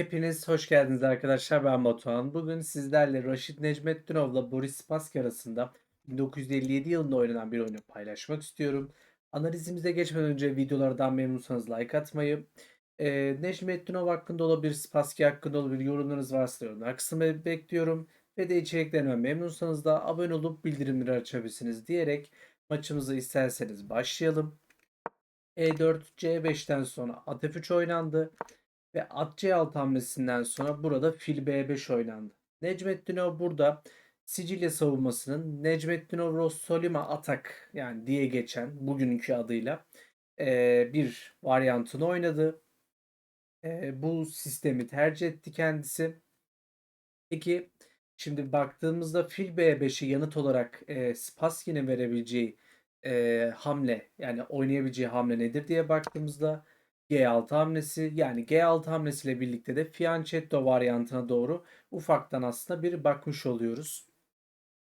Hepiniz hoş geldiniz arkadaşlar. Ben Batuhan. Bugün sizlerle Raşit Necmettinov'la Boris Spassky arasında 1957 yılında oynanan bir oyunu paylaşmak istiyorum. Analizimize geçmeden önce videolardan memnunsanız like atmayı, e, Necmettinov hakkında olabilir, Spassky hakkında olabilir yorumlarınız varsa yorumlar kısmına bekliyorum. Ve de içeriklerime memnunsanız da abone olup bildirimleri açabilirsiniz diyerek maçımızı isterseniz başlayalım. E4, C5'ten sonra at F3 oynandı. Ve at C6 hamlesinden sonra burada fil B5 oynandı. Necmettinov burada Sicilya savunmasının Necmettinov Rossolima atak yani diye geçen bugünkü adıyla bir varyantını oynadı. Bu sistemi tercih etti kendisi. Peki şimdi baktığımızda fil B5'i yanıt olarak Spassky'nin verebileceği hamle yani oynayabileceği hamle nedir diye baktığımızda G6 hamlesi yani G6 hamlesiyle birlikte de fianchetto varyantına doğru ufaktan aslında bir bakmış oluyoruz.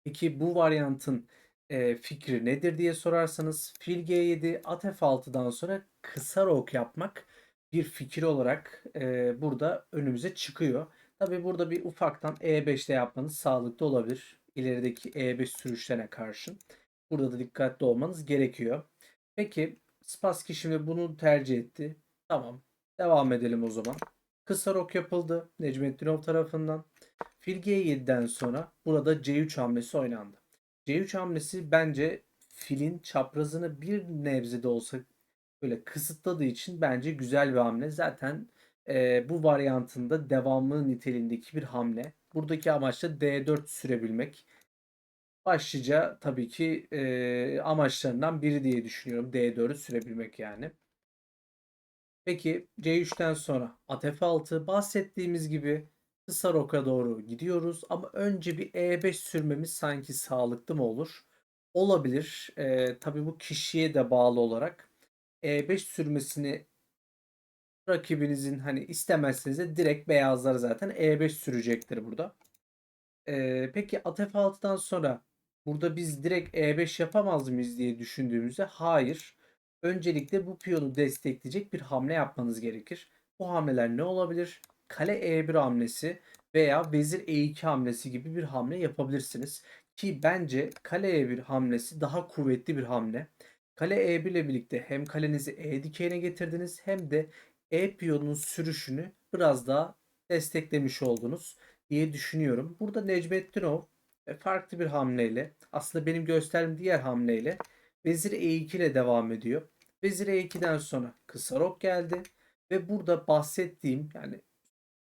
Peki bu varyantın e, fikri nedir diye sorarsanız fil G7 at F6'dan sonra kısa rok yapmak bir fikir olarak e, burada önümüze çıkıyor. Tabi burada bir ufaktan E5'te yapmanız sağlıklı olabilir. İlerideki E5 sürüşlerine karşın. Burada da dikkatli olmanız gerekiyor. Peki Spassky şimdi bunu tercih etti. Tamam. Devam edelim o zaman. Kısa rok yapıldı Necmettinov tarafından. Fil G7'den sonra burada C3 hamlesi oynandı. C3 hamlesi bence filin çaprazını bir nebze de olsa böyle kısıtladığı için bence güzel bir hamle. Zaten e, bu varyantında devamlı niteliğindeki bir hamle. Buradaki amaç da D4 sürebilmek. Başlıca tabii ki e, amaçlarından biri diye düşünüyorum. D4'ü sürebilmek yani. Peki C3'ten sonra at F6 bahsettiğimiz gibi kısa roka doğru gidiyoruz ama önce bir E5 sürmemiz sanki sağlıklı mı olur? Olabilir. Ee, tabii bu kişiye de bağlı olarak E5 sürmesini rakibinizin hani istemezseniz de direkt beyazlar zaten E5 sürecektir burada. Ee, peki at F6'dan sonra burada biz direkt E5 yapamaz mıyız diye düşündüğümüzde hayır. Öncelikle bu piyonu destekleyecek bir hamle yapmanız gerekir. Bu hamleler ne olabilir? Kale E1 hamlesi veya vezir E2 hamlesi gibi bir hamle yapabilirsiniz. Ki bence kale E1 hamlesi daha kuvvetli bir hamle. Kale E1 ile birlikte hem kalenizi E dikeyine getirdiniz hem de E piyonunun sürüşünü biraz daha desteklemiş oldunuz diye düşünüyorum. Burada Necmettinov e, farklı bir hamleyle aslında benim gösterdiğim diğer hamleyle Vezir E2 ile devam ediyor. Vezir E2'den sonra kısa rok geldi. Ve burada bahsettiğim yani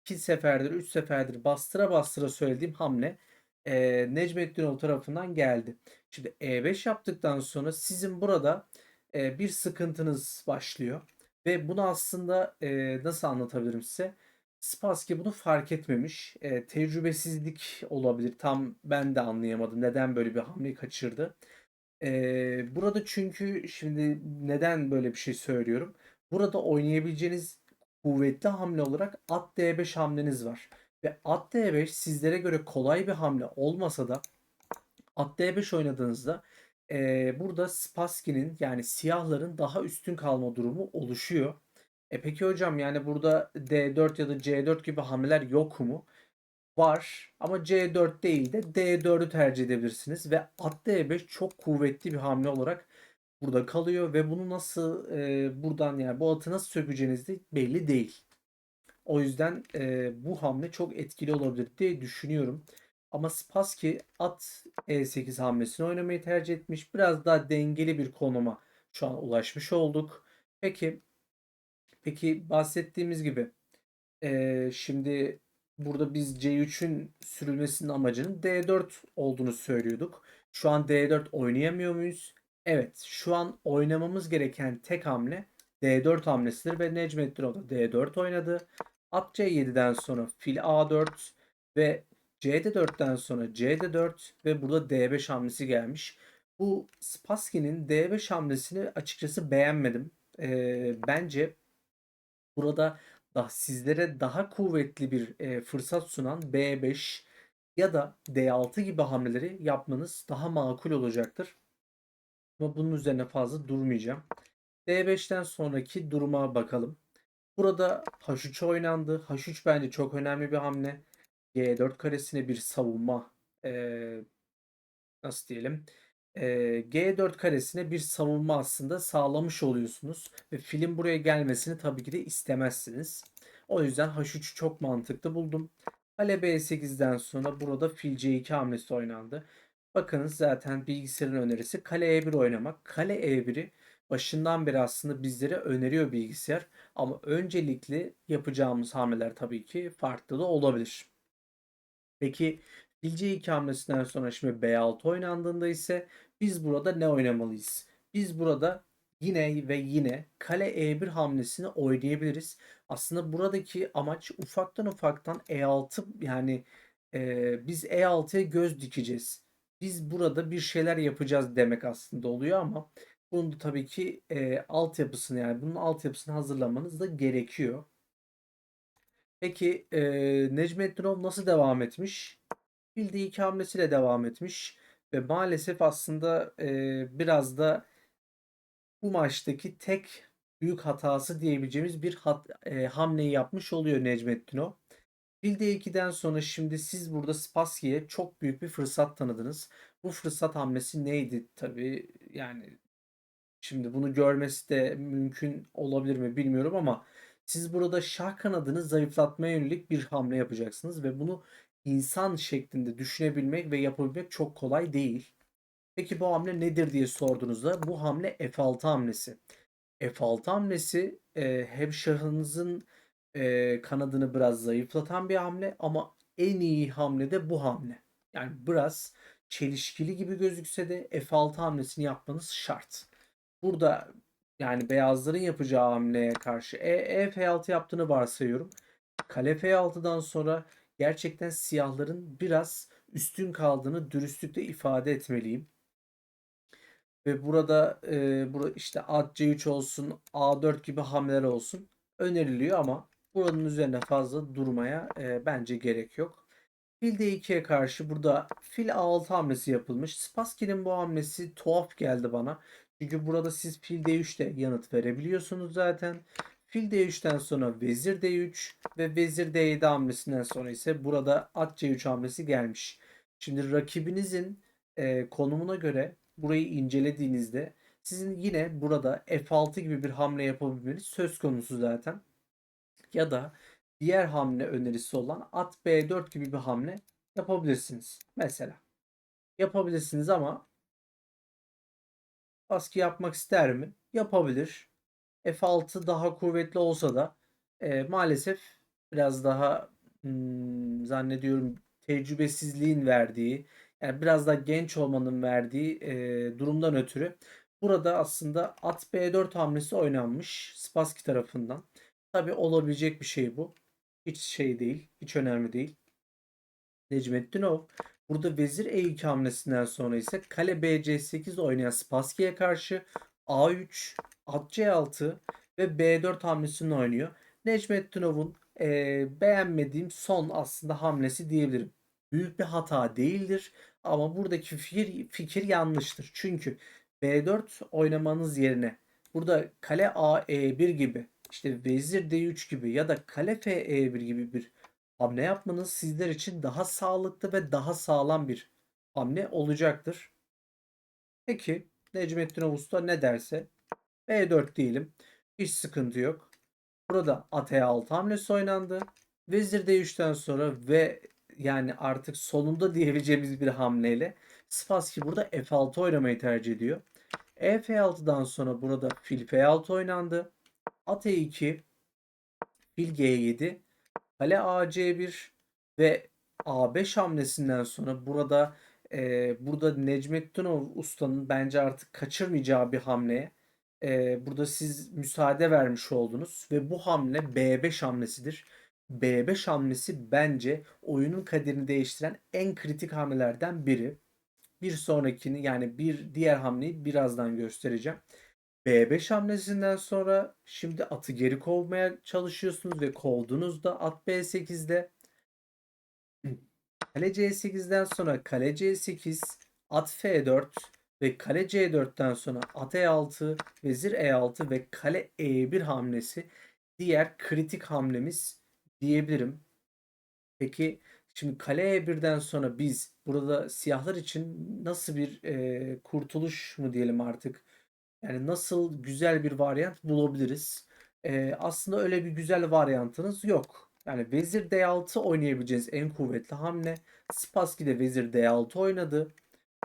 2 seferdir 3 seferdir bastıra bastıra söylediğim hamle e, Necmettinov tarafından geldi. Şimdi E5 yaptıktan sonra sizin burada e, bir sıkıntınız başlıyor. Ve bunu aslında e, nasıl anlatabilirim size? Spassky bunu fark etmemiş. E, tecrübesizlik olabilir. Tam ben de anlayamadım. Neden böyle bir hamleyi kaçırdı. Eee, burada çünkü şimdi neden böyle bir şey söylüyorum? Burada oynayabileceğiniz kuvvetli hamle olarak at D5 hamleniz var. Ve at D5 sizlere göre kolay bir hamle olmasa da at D5 oynadığınızda eee, burada Spassky'nin yani siyahların daha üstün kalma durumu oluşuyor. E peki hocam yani burada D4 ya da C4 gibi hamleler yok mu? Var ama C4 değil de D4'ü tercih edebilirsiniz ve at D5 çok kuvvetli bir hamle olarak burada kalıyor ve bunu nasıl e, buradan yani bu atı nasıl sökeceğiniz de belli değil. O yüzden e, bu hamle çok etkili olabilir diye düşünüyorum. Ama Spassky at E8 hamlesini oynamayı tercih etmiş. Biraz daha dengeli bir konuma şu an ulaşmış olduk. Peki peki bahsettiğimiz gibi e, şimdi burada biz C3'ün sürülmesinin amacının D4 olduğunu söylüyorduk. Şu an D4 oynayamıyor muyuz? Evet, şu an oynamamız gereken tek hamle D4 hamlesidir ve Necmettinov da D4 oynadı. At C7'den sonra fil A4 ve CD4'ten sonra CD4 ve burada D5 hamlesi gelmiş. Bu Spassky'nin D5 hamlesini açıkçası beğenmedim. Ee, bence burada da sizlere daha kuvvetli bir e, fırsat sunan B5 ya da D6 gibi hamleleri yapmanız daha makul olacaktır. Ama bunun üzerine fazla durmayacağım. D5'ten sonraki duruma bakalım. Burada H3 oynandı. H3 bence çok önemli bir hamle. G4 karesine bir savunma eee, nasıl diyelim? Eee, G4 karesine bir savunma aslında sağlamış oluyorsunuz ve filin buraya gelmesini tabii ki de istemezsiniz. O yüzden H3'ü çok mantıklı buldum. Kale B8'den sonra burada fil C2 hamlesi oynandı. Bakınız zaten bilgisayarın önerisi kale E1 oynamak. Kale E1'i başından beri aslında bizlere öneriyor bilgisayar. Ama öncelikli yapacağımız hamleler tabii ki farklı da olabilir. Peki fil C2 hamlesinden sonra şimdi B6 oynandığında ise biz burada ne oynamalıyız? Biz burada yine ve yine kale E1 hamlesini oynayabiliriz. Aslında buradaki amaç ufaktan ufaktan E6 yani e, biz E6'ya göz dikeceğiz. Biz burada bir şeyler yapacağız demek aslında oluyor ama bunun da tabii ki e, altyapısını yani bunun altyapısını hazırlamanız da gerekiyor. Peki e, Necmettinov nasıl devam etmiş? Bildiği iki hamlesiyle devam etmiş ve maalesef aslında e, biraz da bu maçtaki tek büyük hatası diyebileceğimiz bir hat, e, hamleyi yapmış oluyor Necmettinov. Fil D2'den sonra şimdi siz burada Spassky'ye çok büyük bir fırsat tanıdınız. Bu fırsat hamlesi neydi? Tabii yani şimdi bunu görmesi de mümkün olabilir mi bilmiyorum ama siz burada şah kanadını zayıflatmaya yönelik bir hamle yapacaksınız ve bunu insan şeklinde düşünebilmek ve yapabilmek çok kolay değil. Peki bu hamle nedir diye sorduğunuzda bu hamle F6 hamlesi. F6 hamlesi e, hem şahınızın e, kanadını biraz zayıflatan bir hamle ama en iyi hamle de bu hamle. Yani biraz çelişkili gibi gözükse de F6 hamlesini yapmanız şart. Burada yani beyazların yapacağı hamleye karşı E, E F6 yaptığını varsayıyorum. Kale F6'dan sonra gerçekten siyahların biraz üstün kaldığını dürüstlükle ifade etmeliyim. Ve burada e, burada işte at C3 olsun, A4 gibi hamleler olsun öneriliyor ama buranın üzerine fazla durmaya e, bence gerek yok. Fil D2'ye karşı burada fil A6 hamlesi yapılmış. Spassky'nin bu hamlesi tuhaf geldi bana. Çünkü burada siz fil D3'te yanıt verebiliyorsunuz zaten. Fil D3'ten sonra vezir D3 ve vezir D7 hamlesinden sonra ise burada at C3 hamlesi gelmiş. Şimdi rakibinizin e, konumuna göre burayı incelediğinizde sizin yine burada F6 gibi bir hamle yapabilmeniz söz konusu zaten. Ya da diğer hamle önerisi olan at B4 gibi bir hamle yapabilirsiniz. Mesela yapabilirsiniz ama baskı yapmak ister mi? Yapabilir. F6 daha kuvvetli olsa da e, maalesef biraz daha hmm, zannediyorum tecrübesizliğin verdiği yani biraz daha genç olmanın verdiği e, durumdan ötürü burada aslında at B4 hamlesi oynanmış Spassky tarafından. Tabi olabilecek bir şey bu. Hiç şey değil. Hiç önemli değil. Necmettinov burada vezir E2 hamlesinden sonra ise kale BC8 oynayan Spassky'ye karşı A3, at C6 ve B4 hamlesini oynuyor. Necmettinov'un e, beğenmediğim son aslında hamlesi diyebilirim. Büyük bir hata değildir ama buradaki fikir, fikir yanlıştır. Çünkü B4 oynamanız yerine burada kale A E1 gibi işte vezir D3 gibi ya da kale F E1 gibi bir hamle yapmanız sizler için daha sağlıklı ve daha sağlam bir hamle olacaktır. Peki Necmettin Usta ne derse B4 diyelim. Hiç sıkıntı yok. Burada at E6 hamlesi oynandı. Vezir D3'ten sonra ve yani artık sonunda diyebileceğimiz bir hamleyle Spassky burada F6 oynamayı tercih ediyor. E F6'dan sonra burada fil F6 oynandı. At E2, fil G7, kale AC1 ve A5 hamlesinden sonra burada e, burada Necmettinov ustanın bence artık kaçırmayacağı bir hamleye e, burada siz müsaade vermiş oldunuz ve bu hamle B5 hamlesidir. B5 hamlesi bence oyunun kaderini değiştiren en kritik hamlelerden biri. Bir sonrakini yani bir diğer hamleyi birazdan göstereceğim. B5 hamlesinden sonra şimdi atı geri kovmaya çalışıyorsunuz ve kovduğunuzda at B8'de kale C8'den sonra kale C8, at F4 ve kale C4'ten sonra at E6, vezir E6 ve kale E1 hamlesi diğer kritik hamlemiz diyebilirim. Peki şimdi kale E1'den sonra biz burada siyahlar için nasıl bir e, kurtuluş mu diyelim artık? Yani nasıl güzel bir varyant bulabiliriz? E, aslında öyle bir güzel varyantınız yok. Yani vezir D6 oynayabileceğiniz en kuvvetli hamle. Spassky de vezir D6 oynadı.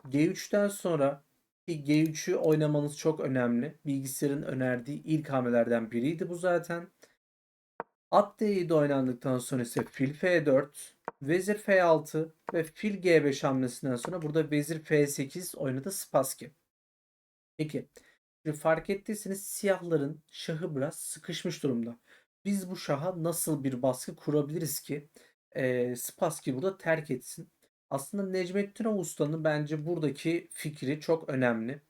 G3'ten sonra ki G3'ü oynamanız çok önemli. Bilgisayarın önerdiği ilk hamlelerden biriydi bu zaten. At D7 oynandıktan sonra ise fil F4, vezir F6 ve fil G5 hamlesinden sonra burada vezir F8 oynadı Spassky. Peki. Şimdi fark ettiyseniz siyahların şahı biraz sıkışmış durumda. Biz bu şaha nasıl bir baskı kurabiliriz ki e, Spassky burada terk etsin? Aslında Necmettin Usta'nın bence buradaki fikri çok önemli.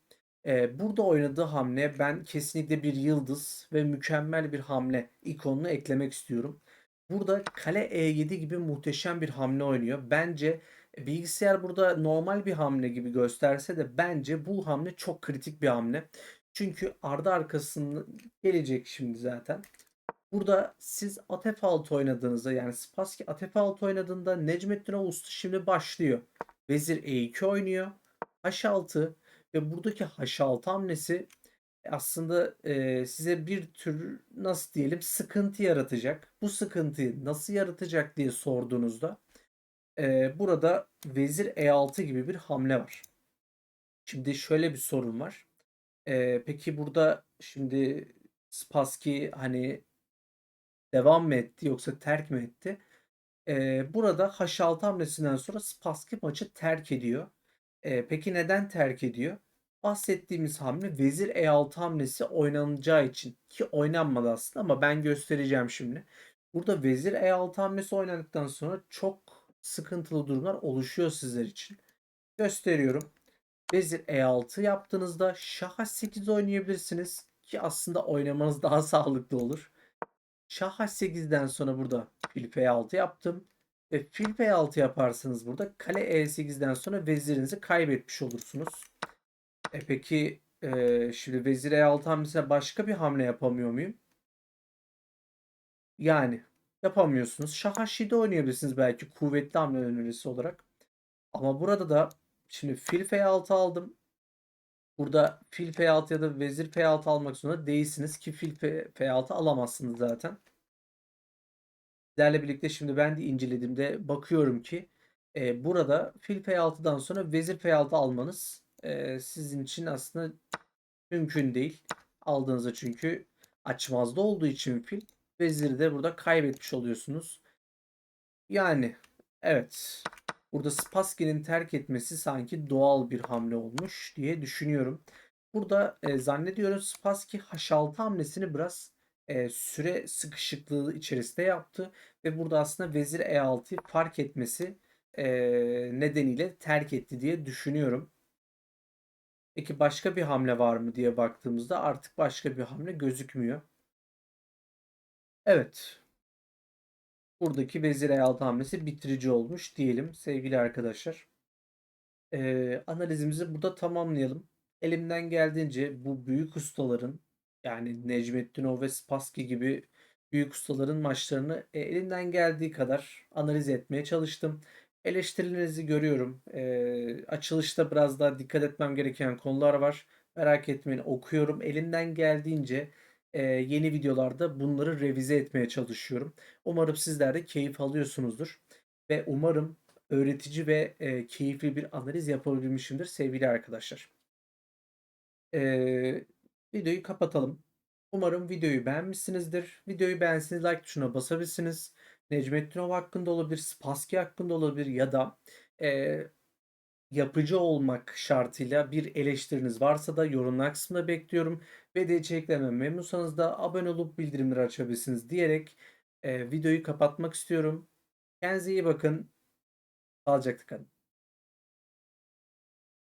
Ee, burada oynadığı hamle ben kesinlikle bir yıldız ve mükemmel bir hamle ikonunu eklemek istiyorum. Burada kale E7 gibi muhteşem bir hamle oynuyor. Bence bilgisayar burada normal bir hamle gibi gösterse de bence bu hamle çok kritik bir hamle. Çünkü ardı arkasında gelecek şimdi zaten. Burada siz at F6 oynadığınızda yani Spassky at F6 oynadığında Necmettin Usta şimdi başlıyor. Vezir E2 oynuyor. H6 ve buradaki H6 hamlesi aslında e, size bir tür nasıl diyelim sıkıntı yaratacak. Bu sıkıntıyı nasıl yaratacak diye sorduğunuzda e, burada vezir E6 gibi bir hamle var. Şimdi şöyle bir sorun var. E, peki burada şimdi Spassky hani devam mı etti yoksa terk mi etti? E, burada H6 hamlesinden sonra Spassky maçı terk ediyor. E, peki neden terk ediyor? Bahsettiğimiz hamle vezir E6 hamlesi oynanacağı için ki oynanmadı aslında ama ben göstereceğim şimdi. Burada vezir E6 hamlesi oynandıktan sonra çok sıkıntılı durumlar oluşuyor sizler için. Gösteriyorum. Vezir E6 yaptığınızda şah H8 oynayabilirsiniz ki aslında oynamanız daha sağlıklı olur. Şah H8'den sonra burada fil F6 yaptım. Ve fil F6 yaparsanız burada kale E8'den sonra vezirinizi kaybetmiş olursunuz. E peki e, şimdi vezir E6 hamlesine başka bir hamle yapamıyor muyum? Yani yapamıyorsunuz. Şah H7 oynayabilirsiniz belki kuvvetli hamle önerisi olarak. Ama burada da şimdi fil F6 aldım. Burada fil F6 ya da vezir F6 almak zorunda değilsiniz ki fil F6 alamazsınız zaten. Sizlerle birlikte şimdi ben de incelediğimde bakıyorum ki e, burada fil F6'dan sonra vezir F6 almanız e, sizin için aslında mümkün değil. Aldığınızda çünkü açmazda olduğu için fil veziri de burada kaybetmiş oluyorsunuz. Yani evet burada Spassky'nin terk etmesi sanki doğal bir hamle olmuş diye düşünüyorum. Burada e, zannediyorum Spassky H6 hamlesini biraz e, süre sıkışıklığı içerisinde yaptı ve burada aslında vezir E6'yı fark etmesi e, nedeniyle terk etti diye düşünüyorum. Peki başka bir hamle var mı diye baktığımızda artık başka bir hamle gözükmüyor. Evet. Buradaki vezir E6 hamlesi bitirici olmuş diyelim sevgili arkadaşlar. Ee, analizimizi burada tamamlayalım. Elimden geldiğince bu büyük ustaların yani Necmettinov ve Spassky gibi büyük ustaların maçlarını e, elimden geldiği kadar analiz etmeye çalıştım. Eleştirilerinizi görüyorum. E, açılışta biraz daha dikkat etmem gereken konular var. Merak etmeyin okuyorum. Elimden geldiğince e, yeni videolarda bunları revize etmeye çalışıyorum. Umarım sizler de keyif alıyorsunuzdur. Ve umarım öğretici ve e, keyifli bir analiz yapabilmişimdir sevgili arkadaşlar. E, videoyu kapatalım. Umarım videoyu beğenmişsinizdir. Videoyu beğenseniz like tuşuna basabilirsiniz. Necmettinov hakkında olabilir, Spassky hakkında olabilir ya da e, yapıcı olmak şartıyla bir eleştiriniz varsa da yorumlar kısmında bekliyorum. Ve de içeriklerime memnunsanız da abone olup bildirimleri açabilirsiniz diyerek e, videoyu kapatmak istiyorum. Kendinize iyi bakın. Sağlıcakla kalın.